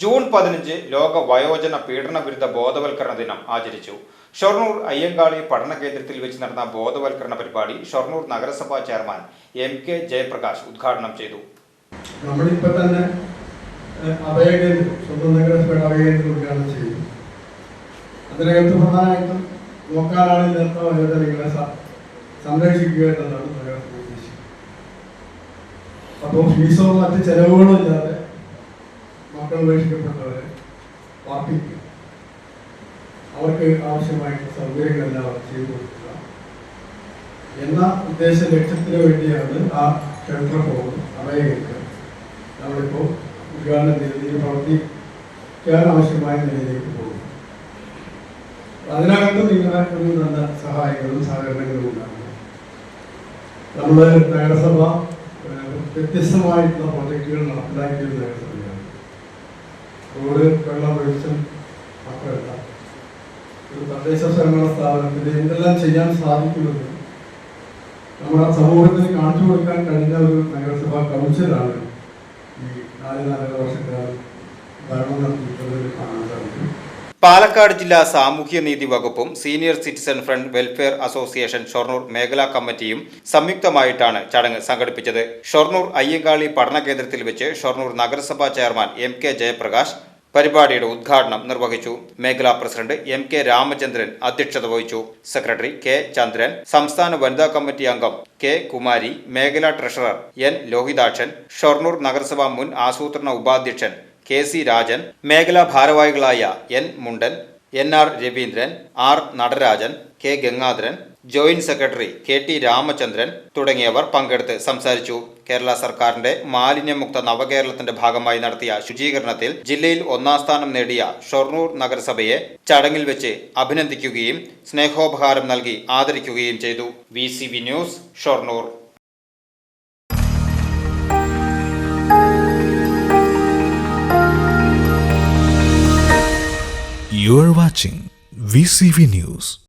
June പതിനഞ്ച് ലോക വയോജന പീഡന വിരുദ്ധ ബോധവൽക്കരണ ദിനം ആചരിച്ചു. ഷൊർണൂർ അയ്യങ്കാളി പഠന കേന്ദ്രത്തിൽ വെച്ച് നടന്ന ബോധവൽക്കരണ പരിപാടി ഷൊർണൂർ നഗരസഭാ ചെയർമാൻ എം കെ ജയപ്രകാശ് ഉദ്ഘാടനം ചെയ്തു. നമ്മളിപ്പോൾ തന്നെ അഭയകേന്ദ്രം സ്വന്തം നഗരസഭയുടെ അഭയകേന്ദ്രം ഉദ്ഘാടനം ചെയ്തു. അതിനകത്ത് പ്രധാനമായിട്ടും നോക്കാനാണ് ഇന്നത്തെ വയോജനങ്ങളെ സംരക്ഷിക്കുക എന്നതാണ് നഗരസഭ അപ്പോൾ ഫീസോ മറ്റ് ചെലവുകളോ ഇല്ലാതെ ഉപേക്ഷിക്കപ്പെട്ടവരെ പാർപ്പിക്കുക അവർക്ക് ആവശ്യമായിട്ടുള്ള സൗകര്യങ്ങളെല്ലാം അവർ ചെയ്തു കൊടുക്കുക എന്ന ഉദ്ദേശ ലക്ഷ്യത്തിന് വേണ്ടിയാണ് ആ ക്ഷേത്ര ഹോം അഭയകേന്ദ്രം നമ്മളിപ്പോൾ ഉദ്ഘാടന രീതിയിൽ പ്രവർത്തിക്കാൻ ആവശ്യമായ നിലയിലേക്ക് പോകും അതിനകത്ത് നിങ്ങളുടെ ഒരു നല്ല സഹായങ്ങളും സഹകരണങ്ങളും ഉണ്ടാകും. നമ്മൾ നഗരസഭ വ്യത്യസ്തമായിട്ടുള്ള പ്രോജക്റ്റുകൾ നടപ്പിലാക്കിയ ഒരു നഗരസഭയാണ് റോഡ് വെള്ളം വെളിച്ചം മാത്രമല്ല. ഒരു തദ്ദേശ സ്വയംഭരണ സ്ഥാപനത്തിന് എന്തെല്ലാം ചെയ്യാൻ സാധിക്കുമെന്ന് നമ്മുടെ സമൂഹത്തിന് കാണിച്ചു കൊടുക്കാൻ കഴിഞ്ഞ ഒരു നഗരസഭാ കൗൺസിലാണ് ഈ നാല് നാലര വർഷക്കാലം ഭരണം നടത്തിയിട്ടുള്ളത് കാണാൻ സാധിക്കും പാലക്കാട് ജില്ലാ സാമൂഹ്യനീതി വകുപ്പും senior citizen front welfare association Shoranur മേഖലാ കമ്മിറ്റിയും സംയുക്തമായിട്ടാണ് ചടങ്ങ് സംഘടിപ്പിച്ചത്. ഷൊർണൂർ അയ്യങ്കാളി പഠന കേന്ദ്രത്തിൽ വെച്ച് ഷൊർണൂർ നഗരസഭാ ചെയർമാൻ എം കെ ജയപ്രകാശ് പരിപാടിയുടെ ഉദ്ഘാടനം നിർവഹിച്ചു മേഖലാ പ്രസിഡന്റ് എം കെ രാമചന്ദ്രൻ അധ്യക്ഷത വഹിച്ചു. സെക്രട്ടറി കെ ചന്ദ്രൻ സംസ്ഥാന വനിതാ കമ്മിറ്റി അംഗം കെ കുമാരി മേഖലാ ട്രഷറർ എൻ ലോഹിതാക്ഷൻ ഷൊർണൂർ നഗരസഭാ മുൻ ആസൂത്രണ ഉപാധ്യക്ഷൻ കെ സി രാജൻ മേഖലാ ഭാരവാഹികളായ N Mundan N R Raveendran R Natarajan K Gangadharan joint secretary K T Ramachandran തുടങ്ങിയവർ പങ്കെടുത്ത് സംസാരിച്ചു. കേരള സർക്കാരിന്റെ മാലിന്യമുക്ത നവകേരളത്തിന്റെ ഭാഗമായി നടത്തിയ ശുചീകരണത്തിൽ ജില്ലയിൽ ഒന്നാം സ്ഥാനം നേടിയ ഷൊർണൂർ നഗരസഭയെ ചടങ്ങിൽ വെച്ച് അഭിനന്ദിക്കുകയും സ്നേഹോപഹാരം നൽകി ആദരിക്കുകയും ചെയ്തു. V news Shoranur. You are watching VCV News.